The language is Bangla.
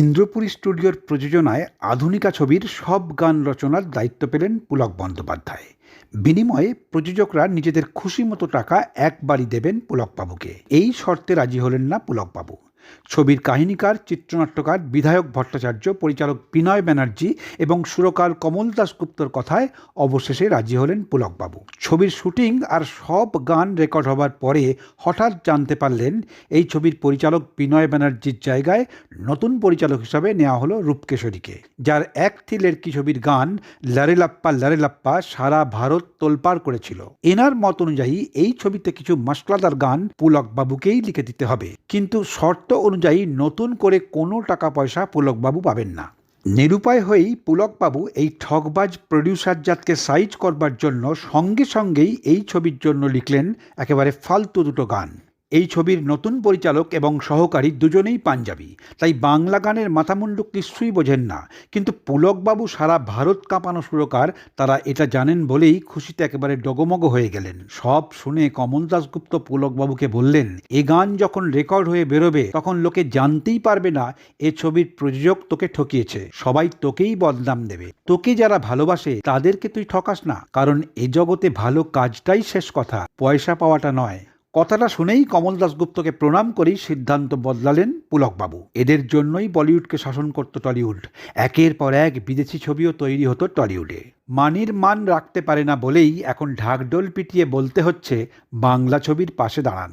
ইন্দ্রপুরী স্টুডিওর প্রযোজনায় আধুনিকা ছবির সব গান রচনার দায়িত্ব পেলেন পুলক বন্দ্যোপাধ্যায়। বিনিময়ে প্রযোজকরা নিজেদের খুশি মতো টাকা একবারই দেবেন পুলকবাবুকে। এই শর্তে রাজি হলেন না পুলকবাবু। ছবির কাহিনীকার, চিত্রনাট্যকার, বিধায়ক ভট্টাচার্য, পরিচালক বিনয় ব্যানার্জি এবং সুরকার কমল দাসগুপ্তর কথায় অবশেষে রাজি হলেন পুলকবাবু। ছবির শুটিং আর সব গান রেকর্ড হবার পরে হঠাৎ জানতে পারলেন, এই ছবির পরিচালক বিনয় ব্যানার্জির জায়গায় নতুন পরিচালক হিসাবে নেওয়া হলো রূপকেশরীকে। যার এক থিলের কি ছবির গান লারেলাপ্পা লারেলাপ্পা সারা ভারত তোলপাড় করেছিল। এনার মত অনুযায়ী এই ছবিতে কিছু মশলাদার গান পুলকবাবুকেই লিখে দিতে হবে। কিন্তু শর্ত অনুযায়ী নতুন করে কোনো টাকা পয়সা পুলকবাবু পাবেন না। নিরুপায় হয়েই পুলকবাবু এই ঠগবাজ প্রডিউসার জাতকে সাইজ করবার জন্য সঙ্গে সঙ্গেই এই ছবির জন্য লিখলেন একেবারে ফালতু দুটো গান। এই ছবির নতুন পরিচালক এবং সহকারী দুজনেই পাঞ্জাবি। তাই বাংলা গানের মাথামুন্ডুক নিশ্চয়ই বোঝেন না। কিন্তু পুলকবাবু সারা ভারত কাঁপানো সুরকার, তারা এটা জানেন বলেই খুশিতে একেবারে ডগমগ হয়ে গেলেন। সব শুনে কমল দাশগুপ্ত পুলকবাবুকে বললেন, এ গান যখন রেকর্ড হয়ে বেরোবে, তখন লোকে জানতেই পারবে না এ ছবির প্রযোজক তোকে ঠকিয়েছে। সবাই তোকেই বদনাম দেবে। তোকে যারা ভালোবাসে, তাদেরকে তুই ঠকাস না। কারণ এ জগতে ভালো কাজটাই শেষ কথা। পয়সা পাওয়াটা নয়। কথাটা শুনেই কমল দাসগুপ্তকে প্রণাম করেই সিদ্ধান্ত বদলালেন পুলকবাবু। এদের জন্যই বলিউডকে শাসন করত টলিউড। একের পর এক বিদেশি ছবিও তৈরি হতো টলিউডে। মানির মান রাখতে পারে না বলেই এখন ঢাকঢোল পিটিয়ে বলতে হচ্ছে, বাংলা ছবির পাশে দাঁড়ান।